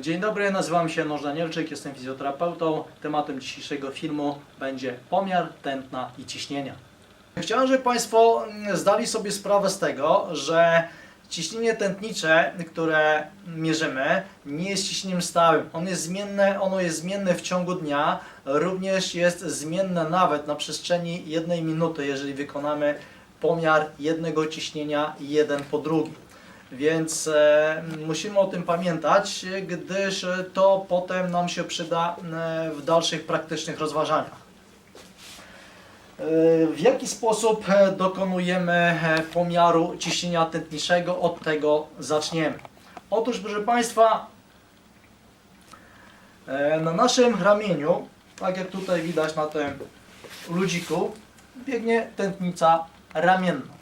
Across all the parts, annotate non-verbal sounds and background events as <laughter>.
Dzień dobry, nazywam się Noż Danielczyk, jestem fizjoterapeutą. Tematem dzisiejszego filmu będzie pomiar tętna i ciśnienia. Chciałem, żeby Państwo mm, zdali sobie sprawę z tego, że ciśnienie tętnicze, które mierzymy, nie jest ciśnieniem stałym. On jest zmienne, ono jest zmienne w ciągu dnia, również jest zmienne nawet na przestrzeni jednej minuty, jeżeli wykonamy pomiar jednego ciśnienia jeden po drugim. Więc e, musimy o tym pamiętać, gdyż to potem nam się przyda e, w dalszych praktycznych rozważaniach. E, W jaki sposób dokonujemy pomiaru ciśnienia tętniczego? Od tego zaczniemy. Otóż, proszę Państwa, na naszym ramieniu, tak jak tutaj widać na tym ludziku, biegnie tętnica ramienna.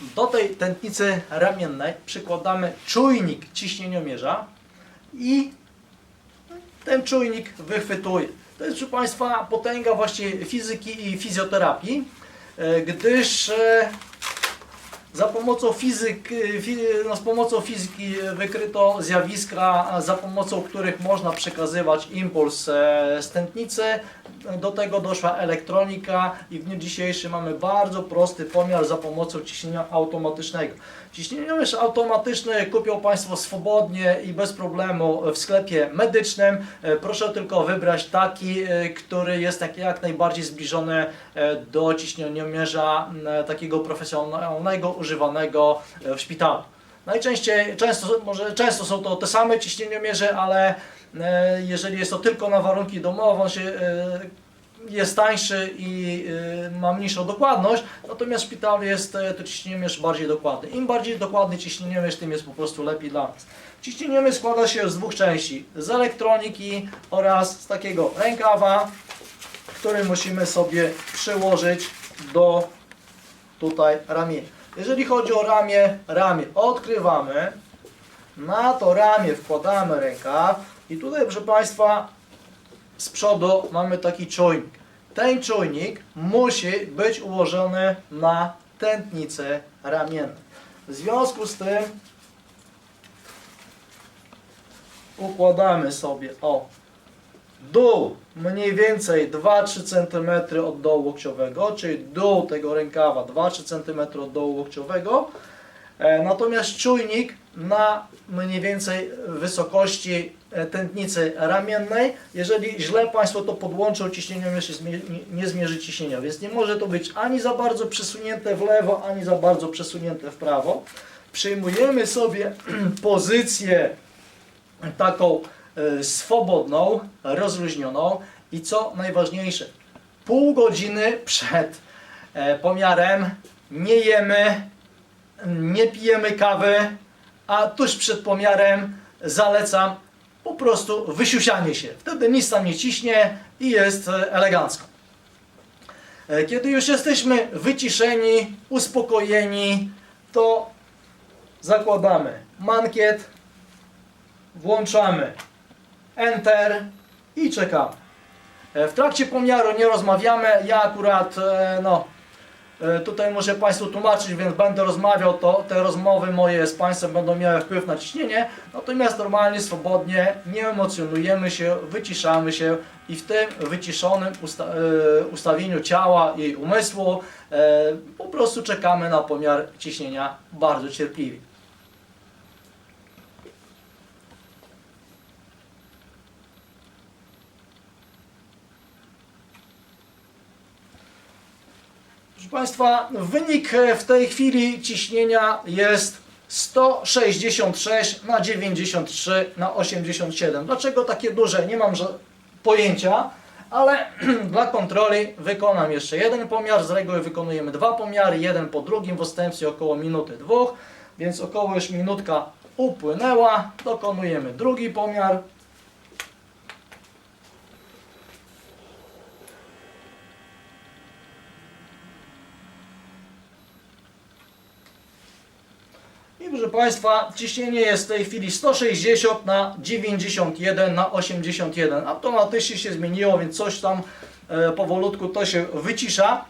Do tej tętnicy ramiennej przykładamy czujnik ciśnieniomierza i ten czujnik wychwytuje. To jest, proszę Państwa, potęga właściwie fizyki i fizjoterapii, e, gdyż e, za pomocą, fizyk, fi, no, z pomocą fizyki wykryto zjawiska, za pomocą których można przekazywać impuls e, z tętnicy. Do tego doszła elektronika i w dniu dzisiejszym mamy bardzo prosty pomiar za pomocą ciśnienia automatycznego. Ciśnieniomierz automatyczny kupią Państwo swobodnie i bez problemu w sklepie medycznym. E, Proszę tylko wybrać taki, e, który jest jak, jak najbardziej zbliżony do ciśnieniomierza takiego profesjonalnego, używanego e, w szpitalu. Najczęściej, często, może często są to te same ciśnieniomierze, ale e, jeżeli jest to tylko na warunki domowe, on się e, jest tańszy i ma mniejszą dokładność, natomiast w szpitalu jest to ciśnieniomierz bardziej dokładny. Im bardziej dokładny ciśnieniomierz, tym jest po prostu lepiej dla nas. Ciśnieniomierz składa się z dwóch części, z elektroniki oraz z takiego rękawa, który musimy sobie przyłożyć do tutaj ramienia. Jeżeli chodzi o ramię, ramię odkrywamy, na to ramię wkładamy rękaw i tutaj proszę Państwa z przodu mamy taki czujnik. Ten czujnik musi być ułożony na tętnicy ramiennej. W związku z tym układamy sobie o dół mniej więcej 2-3 cm od dołu łokciowego, czyli dół tego rękawa 2-3 cm od dołu łokciowego. E, Natomiast czujnik na mniej więcej wysokości e, tętnicy ramiennej. Jeżeli źle Państwo to podłączą, ciśnieniomierz jest- nie, zmierzy ciśnienia, więc nie może to być ani za bardzo przesunięte w lewo, ani za bardzo przesunięte w prawo. Przyjmujemy sobie <clears throat> pozycję taką swobodną, rozluźnioną i co najważniejsze, pół godziny przed e, pomiarem nie jemy, nie pijemy kawy, a tuż przed pomiarem zalecam po prostu wysiusianie się. Wtedy nic tam nie ciśnie i jest e, elegancko. E, Kiedy już jesteśmy wyciszeni, uspokojeni, to zakładamy mankiet, włączamy Enter i czekamy. E, W trakcie pomiaru nie rozmawiamy. Ja akurat, e, no, e, tutaj muszę Państwu tłumaczyć, więc będę rozmawiał, to te rozmowy moje z Państwem będą miały wpływ na ciśnienie. Natomiast normalnie, swobodnie, nie emocjonujemy się, wyciszamy się i w tym wyciszonym usta ustawieniu ciała i umysłu po prostu czekamy na pomiar ciśnienia bardzo cierpliwie. Proszę Państwa, wynik e, w tej chwili ciśnienia jest 166 na 93 na 87. Dlaczego takie duże? Nie mam pojęcia, ale <clears throat> dla kontroli wykonam jeszcze jeden pomiar. Z reguły wykonujemy dwa pomiary, jeden po drugim w odstępstwie około minuty, dwóch, więc około już minutka upłynęła. Dokonujemy drugi pomiar. Państwa, ciśnienie jest w tej chwili 160 na 91 na 81. Automatycznie się zmieniło, więc coś tam e, powolutku to się wycisza.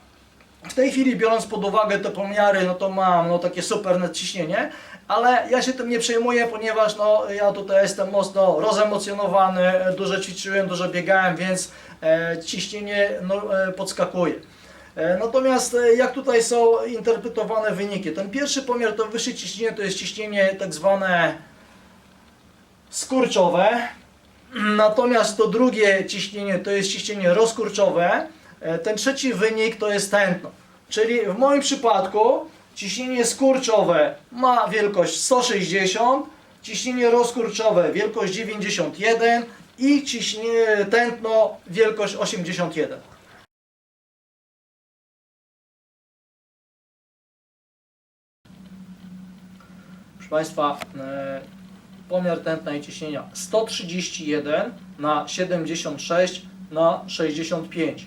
W tej chwili biorąc pod uwagę te pomiary, no to mam no, takie super nadciśnienie Ale ja się tym nie przejmuję, ponieważ no, ja tutaj jestem mocno rozemocjonowany, dużo ćwiczyłem, dużo biegałem, więc e, ciśnienie no, e, podskakuje. E, Natomiast e, jak tutaj są interpretowane wyniki? Ten pierwszy pomiar to wyższe ciśnienie, to jest ciśnienie tak zwane skurczowe. <clears throat> Natomiast to drugie ciśnienie to jest ciśnienie rozkurczowe. E, Ten trzeci wynik to jest tętno. Czyli w moim przypadku ciśnienie skurczowe ma wielkość 160, ciśnienie rozkurczowe wielkość 91 i ciśnienie tętno wielkość 81. Proszę Państwa, e, pomiar tętna i ciśnienia 131 na 76 na 65.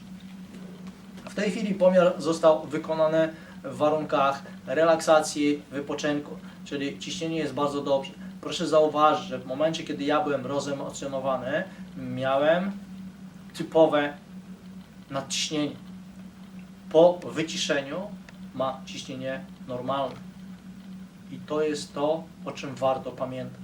W tej chwili pomiar został wykonany w warunkach relaksacji, wypoczynku, czyli ciśnienie jest bardzo dobrze. Proszę zauważyć, że w momencie, kiedy ja byłem rozemocjonowany, miałem typowe nadciśnienie. Po wyciszeniu ma ciśnienie normalne. I to jest to, o czym warto pamiętać.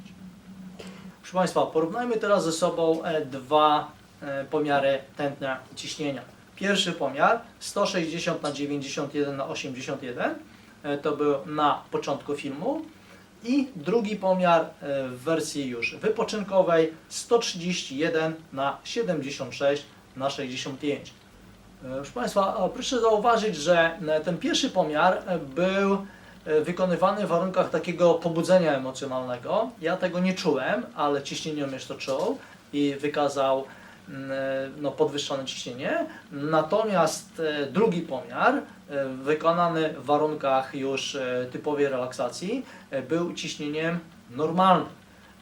Proszę Państwa, porównajmy teraz ze sobą e, dwa e, pomiary tętna ciśnienia. Pierwszy pomiar 160 na 91 na 81 e, to był na początku filmu i drugi pomiar w wersji już wypoczynkowej 131 na 76 na 65. E, Proszę Państwa, proszę zauważyć, że ten pierwszy pomiar był wykonywany w warunkach takiego pobudzenia emocjonalnego. Ja tego nie czułem, ale ciśnieniomierz to czuł i wykazał mm, e, no, podwyższone ciśnienie. Natomiast e, drugi pomiar, e, wykonany w warunkach już e, typowej relaksacji, e, był ciśnieniem normalnym.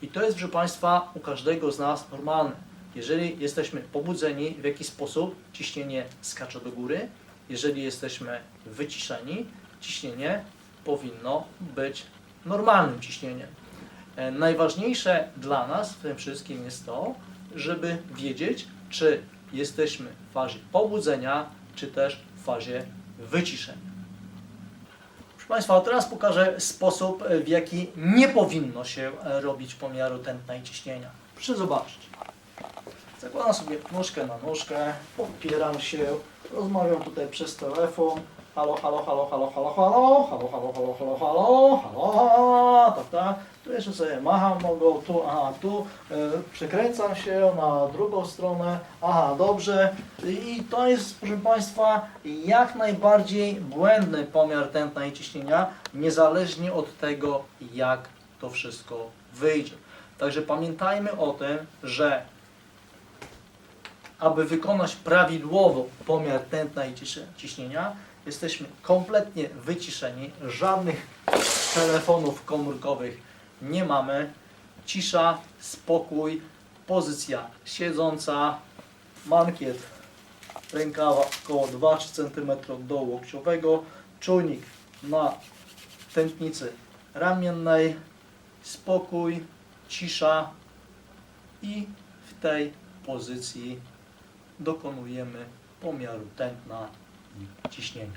I to jest, proszę Państwa, u każdego z nas normalne. Jeżeli jesteśmy pobudzeni w jakiś sposób, ciśnienie skacze do góry. Jeżeli jesteśmy wyciszeni, ciśnienie powinno być normalnym ciśnieniem. E, Najważniejsze dla nas w tym wszystkim jest to, żeby wiedzieć, czy jesteśmy w fazie pobudzenia, czy też w fazie wyciszenia. Proszę Państwa, teraz pokażę sposób, e, w jaki nie powinno się e, robić pomiaru tętna i ciśnienia. Proszę zobaczyć. Zakładam sobie nóżkę na nóżkę, opieram się, rozmawiam tutaj przez telefon. Halo, halo, halo, halo, halo, halo, halo, halo, halo, halo, halo, halo, tak, tak. Tu jeszcze sobie macham nogą, tu, aha, tu, e, przekręcam się na drugą stronę, aha, dobrze. I to jest, proszę Państwa, jak najbardziej błędny pomiar tętna i ciśnienia, niezależnie od tego, jak to wszystko wyjdzie. Także pamiętajmy o tym, że aby wykonać prawidłowo pomiar tętna i ciśnienia, jesteśmy kompletnie wyciszeni, żadnych telefonów komórkowych nie mamy, cisza, spokój, pozycja siedząca, mankiet rękawa około 2-3 cm dołu łokciowego, czujnik na tętnicy ramiennej, spokój, cisza i w tej pozycji dokonujemy pomiaru tętna Чечне.